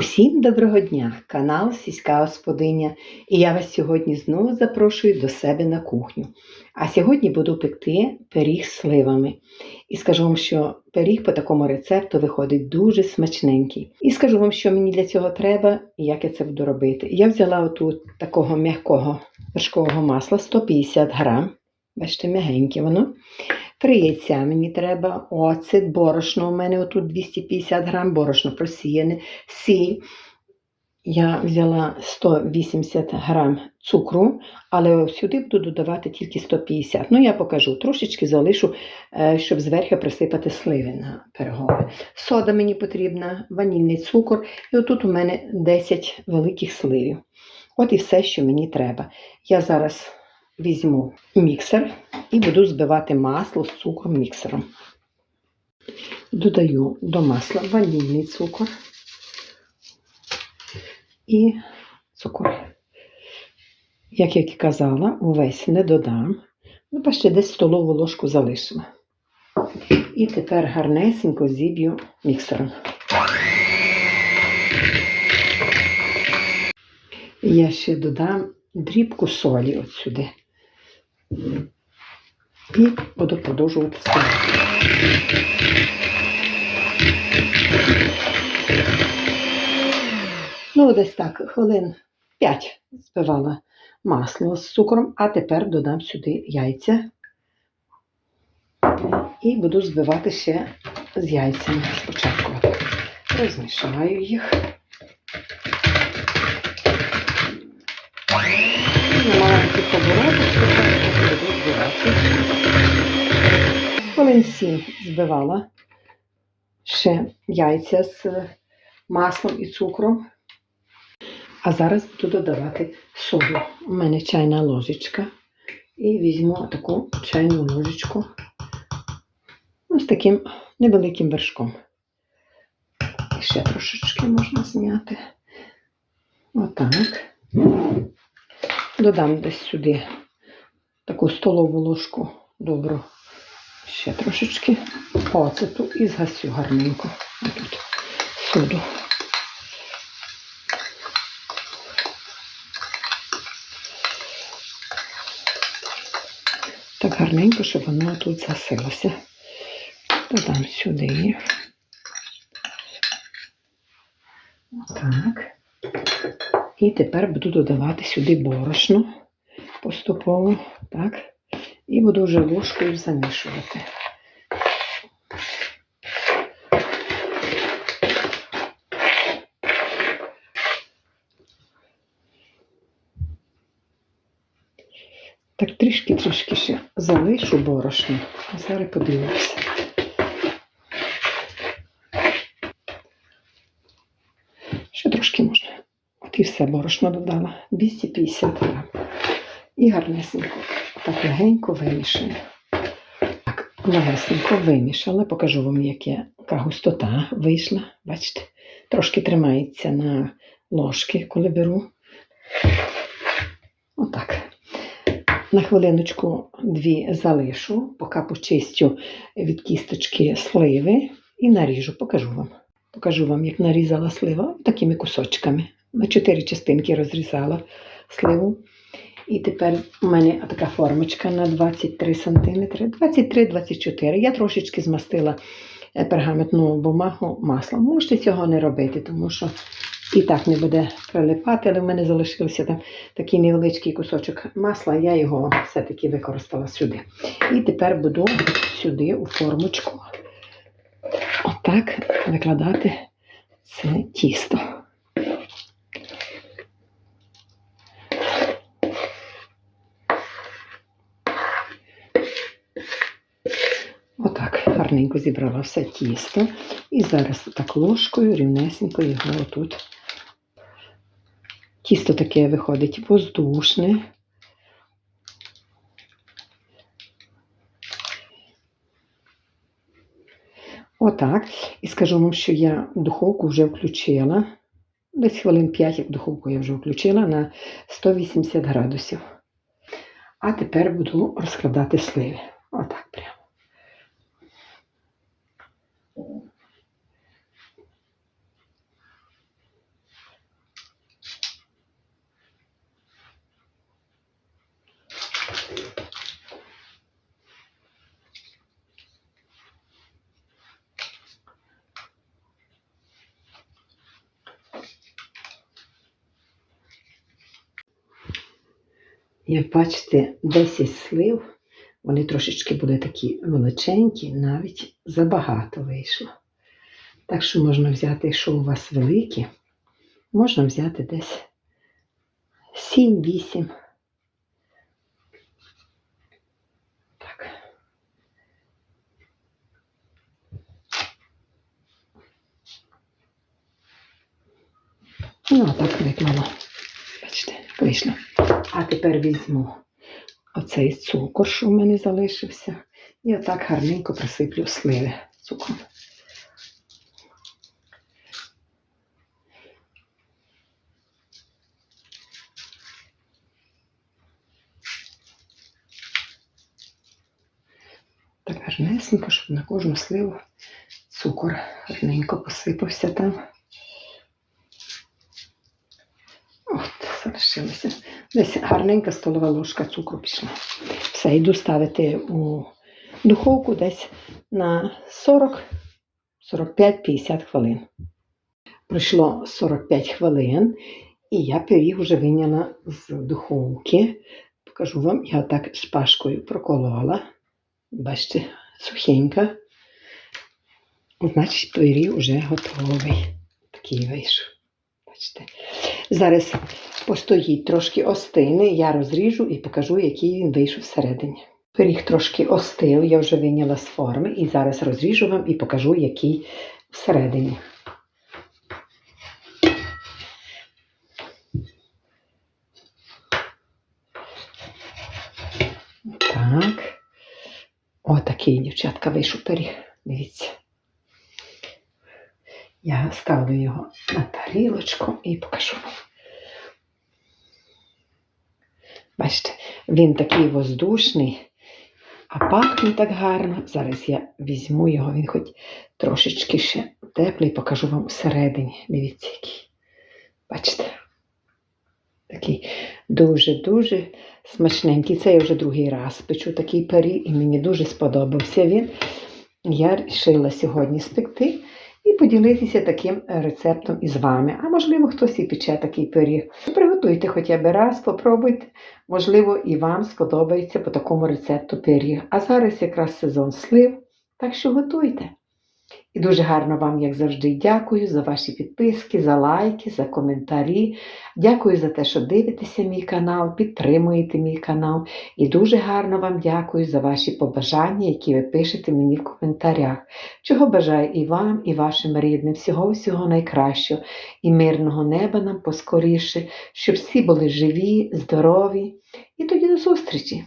Усім доброго дня! Канал Сільська Господиня. І я вас сьогодні знову запрошую до себе на кухню. А сьогодні буду пекти пиріг з сливами. І скажу вам, що пиріг по такому рецепту виходить дуже смачненький. І скажу вам, що мені для цього треба і як я це буду робити. Я взяла отут такого м'якого вершкового масла 150 грам. Бачите, м'ягеньке воно. Три мені треба, оцет, борошно. У мене отут 250 грам, борошно просіяне, сіль. Я взяла 180 грам цукру, але сюди буду додавати тільки 150. Ну, я покажу, трошечки залишу, е, щоб зверху присипати сливи на пирогове. Сода мені потрібна, ванільний цукор. І отут у мене 10 великих сливів. От і все, що мені треба. Я зараз візьму міксер і буду збивати масло з цукром міксером. Додаю до масла ванільний цукор і цукор. Як я і казала, увесь не додам. Ну, бачите, десь столову ложку залишила. І тепер гарнесенько зіб'ю міксером. Я ще додам дрібку солі от сюди. І буду продовжувати збивати. Ну, десь так, хвилин 5 збивала масло з цукром, а тепер додам сюди яйця і буду збивати ще з яйцями спочатку. Розмішаю їх. Маленьких оборотах буду. Хвилин 7 збивала ще яйця з маслом і цукром. А зараз буду додавати соду. У мене чайна ложечка. І візьму таку чайну ложечку з таким невеликим вершком. І ще трошечки можна зняти. Отак. Додам десь сюди таку столову ложку добру. Ще трошечки оцету і згасю гарненько. Тут соду. Так гарненько, щоб воно тут засилося. Додам сюди. Так. І тепер буду додавати сюди борошно поступово. Так. І буду вже ложкою замішувати. Так трішки-трішки ще залишу борошно, а зараз подивлюся. Ще трошки можна. От і все борошно додала. 250 грам. І гарнесенько. Так легенько вимішаю. Так, легесенько вимішала. Покажу вам, яка густота вийшла. Бачите, трошки тримається на ложки, коли беру. Отак. На хвилиночку дві залишу, поки почистю від кісточки сливи і наріжу. Покажу вам. Покажу вам, як нарізала слива такими кусочками. На чотири частинки розрізала сливу. І тепер у мене така формочка на 23 см. 23-24 Я трошечки змастила е, пергаментну бумагу маслом. Можете цього не робити, тому що і так не буде прилипати, але в мене залишився там такий невеличкий кусочок масла, я його все-таки використала сюди. І тепер буду сюди у формочку отак викладати це тісто. Отак гарненько зібрала все тісто. І зараз так ложкою рівнесенько його отут. Тісто таке виходить воздушне. Отак. І скажу вам, що я духовку вже включила. Десь хвилин 5, як духовку я вже включила на 180 градусів. А тепер буду розкладати сливи. Отак прямо. Як бачите, 10 слив вони трошечки були такі величенькі, навіть забагато вийшло. Так що можна взяти, якщо у вас великі, можна взяти десь 7-8. Так. Ну, так виклала. Бачите, вийшло. А тепер візьму оцей цукор, що в мене залишився, і отак гарненько присиплю сливи цукром. Так гарнесенько, щоб на кожну сливу цукор гарненько посипався там. От, залишилося. Десь гарненька столова ложка цукру пішла. Все, йду ставити у духовку десь на 40, 45-50 хвилин. Пройшло 45 хвилин, і я пиріг вже виняла з духовки. Покажу вам, я так шпажкою проколола. Бачите, сухенька. Значить, пиріг вже готовий. Такий вийшов. Бачите. Зараз постоїть трошки остине, я розріжу і покажу, який він вийшов всередині. Пиріг трошки остив, я вже виняла з форми, і зараз розріжу вам і покажу, який всередині. Так. Отакий, дівчатка, вийшов пиріг. Дивіться. Я ставлю його на тарілочку і покажу вам. Бачите, він такий воздушний, а пахне так гарно. Зараз я візьму його, він хоч трошечки ще теплий, покажу вам всередині. Дивіться, який. Бачите? Такий дуже-дуже смачненький. Це я вже другий раз печу такий пиріг, і мені дуже сподобався він. Я вирішила сьогодні спекти поділитися таким рецептом із вами. А можливо, хтось і пече такий пиріг. Приготуйте хоча б раз, попробуйте. Можливо, і вам сподобається по такому рецепту пиріг. А зараз якраз сезон слив, так що готуйте. І дуже гарно вам, як завжди, дякую за ваші підписки, за лайки, за коментарі. Дякую за те, що дивитеся мій канал, підтримуєте мій канал. І дуже гарно вам дякую за ваші побажання, які ви пишете мені в коментарях. Чого бажаю і вам, і вашим рідним, всього-всього найкращого, і мирного неба нам поскоріше, щоб всі були живі, здорові. І тоді до зустрічі!